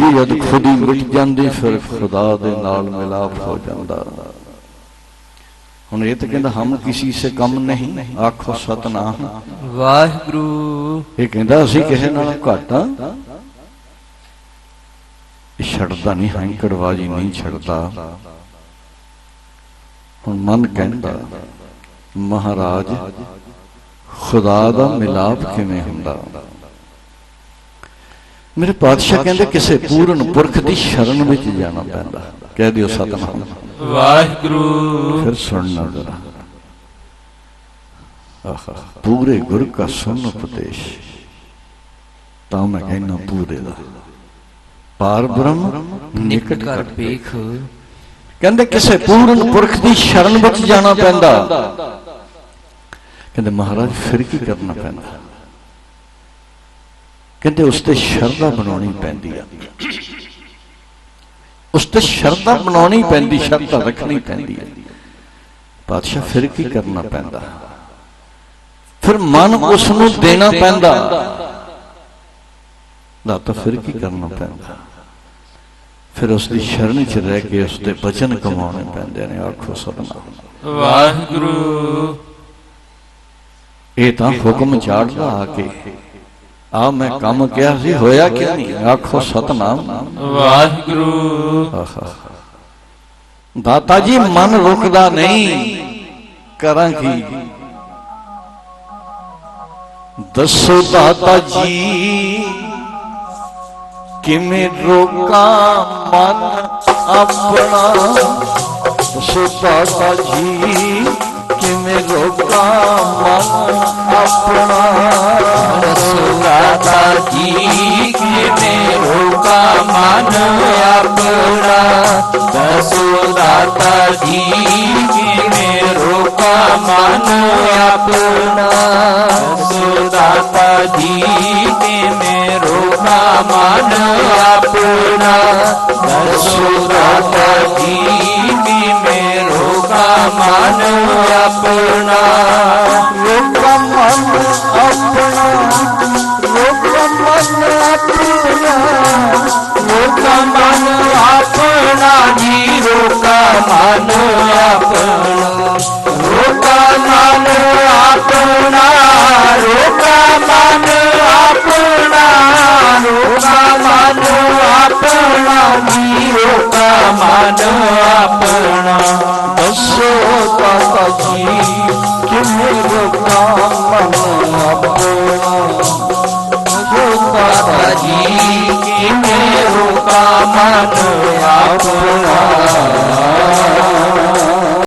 ਜੀ ਜਦ ਖੁਦ ਹੀ ਮਿਟ ਜਾਂਦੀ ਫਿਰ ਖੁਦਾ ਦੇ ਨਾਲ ਮਿਲਾਪ ਹੋ ਜਾਂਦਾ। ਹੁਣ ਇਹ ਤਾਂ ਕਹਿੰਦਾ ਹਮ ਕਿਸੇ ਸੇ ਕਮ ਨਹੀਂ ਆਖੋ ਸਤਨਾਮ। ਵਾਹਿਗੁਰੂ। ਇਹ ਕਹਿੰਦਾ ਅਸੀਂ ਕਿਸੇ ਨਾਲ ਘੱਟ ਛੱਡਦਾ ਨਹੀਂ ਹੰਕੜਵਾਜੀ ਨਹੀਂ ਛੱਡਦਾ। ਹੁਣ ਮਨ ਕਹਿੰਦਾ ਮਹਾਰਾਜ ਖੁਦਾ ਦਾ ਮਿਲਾਪ ਕਿਵੇਂ ਹੁੰਦਾ? ਮੇਰੇ ਪਾਤਸ਼ਾਹ ਕਹਿੰਦੇ ਕਿਸੇ ਪੂਰਨ ਪੁਰਖ ਦੀ ਸ਼ਰਨ ਵਿੱਚ ਜਾਣਾ ਪੈਂਦਾ। ਕਹਿ ਦਿਓ ਸਤਨਾਮ। ਵਾਹਿਗੁਰੂ। ਫਿਰ ਸੁਣਨਾ ਜਰਾ। ਆਹਾ ਪੂਰੇ ਗੁਰ ਕਾ ਸੁਨ ਉਪਦੇਸ਼। ਤਾਂ ਮੈਂ ਕਹਿੰਦਾ ਪੂਰੇ ਦਾ। ਪਾਰ ਬ੍ਰਹਮ ਨਿਕਟ ਕਰ ਵੇਖ ਕਹਿੰਦੇ ਕਿਸੇ ਪੂਰਨ ਪੁਰਖ ਦੀ ਸ਼ਰਨ ਵਿੱਚ ਜਾਣਾ ਪੈਂਦਾ। ਕਹਿੰਦੇ ਮਹਾਰਾਜ ਫਿਰ ਕੀ ਕਰਨਾ ਪੈਂਦਾ? ਕਹਿੰਦੇ ਉਸ ਤੇ ਸ਼ਰਧਾ ਬਣਾਉਣੀ ਪੈਂਦੀ ਆ। ਉਸ ਤੇ ਸ਼ਰਧਾ ਬਣਾਉਣੀ ਪੈਂਦੀ ਸ਼ਰਧਾ ਰੱਖਣੀ ਪੈਂਦੀ ਹੈ ਪਾਤਸ਼ਾਹ ਫਿਰ ਕੀ ਕਰਨਾ ਪੈਂਦਾ? ਫਿਰ ਮਨ ਉਸ ਨੂੰ ਦੇਣਾ ਪੈਂਦਾ। ਦਾਤਾ ਫਿਰ ਕੀ ਕਰਨਾ ਪੈਂਦਾ? ਫਿਰ ਉਸ ਦੀ ਸ਼ਰਨ 'ਚ ਰਹਿ ਕੇ ਉਸ ਦੇ ਬਚਨ ਕਮਾਉਣੇ ਪੈਂਦੇ ਨੇ ਆਖੋ ਸਤਨਾਮ। ਵਾਹਿਗੁਰੂ। ਇਹ ਤਾਂ ਹੁਕਮ ਝਾੜਦਾ ਆ ਕੇ। ਆ ਮੈਂ ਕੰਮ ਕਿਹਾ ਸੀ ਹੋਇਆ ਕਿਉਂ ਨਹੀਂ? ਆਖੋ ਸਤਨਾਮ। ਵਾਹਿਗੁਰੂ। ਦਾਤਾ ਜੀ ਮਨ ਰੁਕਦਾ ਨਹੀਂ। ਕਰਾਂ ਕੀ ਦੱਸੋ ਦਾਤਾ ਜੀ। ਕਿਵੇਂ ਰੋਕਾਂ ਮਨ ਆਪਣਾ? ਦੱਸੋ ਦਾਤਾ ਜੀ ਕਿਵੇਂ ਰੋਕਾਂ ਮਨ ਆਪਣਾ? ਦਾਤਾ ਜੀ ਕਿਵੇਂ ਰੋਕਾ ਮਨ ਆਪਣਾ? ਦੱਸੋ ਦਾਤਾ ਜੀ, ਕਿਵੇਂ ਰੋਕਾ ਮਨ ਆਪਣਾ? ਦੱਸੋ ਦਾਤਾ ਜੀ, ਕਿਵੇਂ ਰੋਕਾ ਮਨ ਆਪਣਾ? ਦੱਸੋ ਦਾਤਾ ਜੀ, ਕਿਵੇਂ ਰੋਕਾ ਮਨ ਆਪਣਾ? ਰੋਕਾਂ ਮਨ ਆਪਣਾ ਰੋਕਾ ਮਨ ਆਪਣਾ ਜੀ, ਰੋਕਾ ਮਨ ਆਪਣਾ। ਰੋਕਾ ਮਨ ਆਪਣਾ, ਰੋਕਾ ਮਨ ਆਪਣਾ। ਰੋਕਾ ਮਨ ਆਪਣਾ ਜੀ, ਰੋਕਾ ਮਨ ਆਪਣਾ। ਦੱਸੋ ਦਾਤਾ ਜੀ માથું આપણું